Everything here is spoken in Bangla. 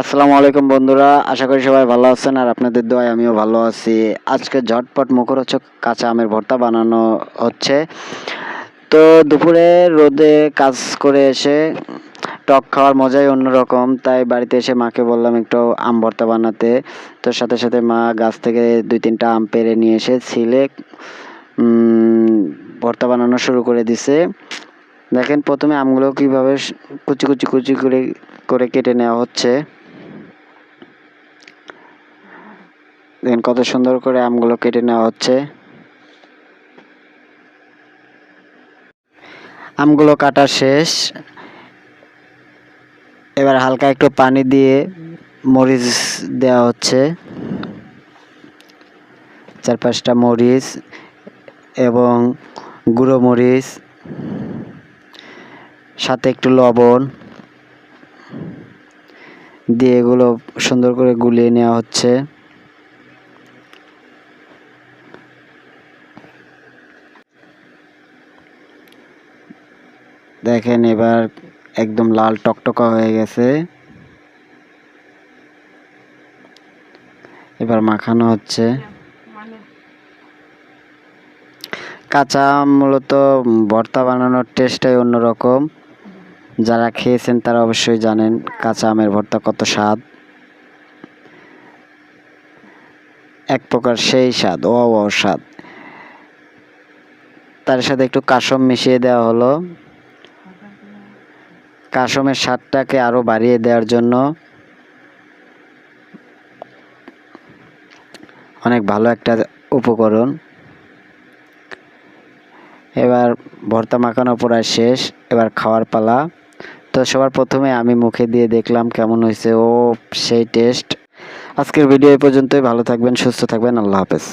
আসসালামু আলাইকুম বন্ধুরা, আশা করি সবাই ভালো আছেন আর আপনাদের দোয়ায় আমিও ভালো আছি। আজকে ঝটপট মুখরোচক কাঁচা আমের ভর্তা বানানো হচ্ছে। তো দুপুরে রোদে কাজ করে এসে টক খাওয়ার মজাই অন্যরকম, তাই বাড়িতে এসে মাকে বললাম একটু আম ভর্তা বানাতে। তো সাথে সাথে মা গাছ থেকে দুই তিনটা আম পেরে নিয়ে এসে ছিলে ভর্তা বানানো শুরু করে দিছে। দেখেন প্রথমে আমগুলো কীভাবে কুচি কুচি কুচি করে করে কেটে নেওয়া হচ্ছে। দেখেন কত সুন্দর করে আমগুলো কেটে নেওয়া হচ্ছে। আমগুলো কাটা শেষ। এবার হালকা একটু পানি দিয়ে মরিচ দেওয়া হচ্ছে। চার পাঁচটা মরিচ এবং গুঁড়ো মরিচ, সাথে একটু লবণ দিয়ে এগুলো সুন্দর করে গুলিয়ে নেওয়া হচ্ছে। দেখেন এবার একদম লাল টকটকা হয়ে গেছে। এবার মাখানো হচ্ছে। কাঁচা আম মূলত ভর্তা বানানোর টেস্টটাই অন্যরকম। যারা খেয়েছেন তারা অবশ্যই জানেন কাঁচা আমের ভর্তা কত স্বাদ। এক প্রকার সেই স্বাদ ও স্বাদ। তার সাথে একটু কাসম মিশিয়ে দেওয়া হলো। কাসমের স্বাদটাকে আরও বাড়িয়ে দেওয়ার জন্য অনেক ভালো একটা উপকরণ। এবার ভর্তা মাখানো প্রায় শেষ, এবার খাওয়ার পালা। তো সবার প্রথমে আমি মুখে দিয়ে দেখলাম কেমন হয়েছে। ও, সেই টেস্ট। আজকের ভিডিও এই পর্যন্তই। ভালো থাকবেন, সুস্থ থাকবেন। আল্লাহ হাফেজ।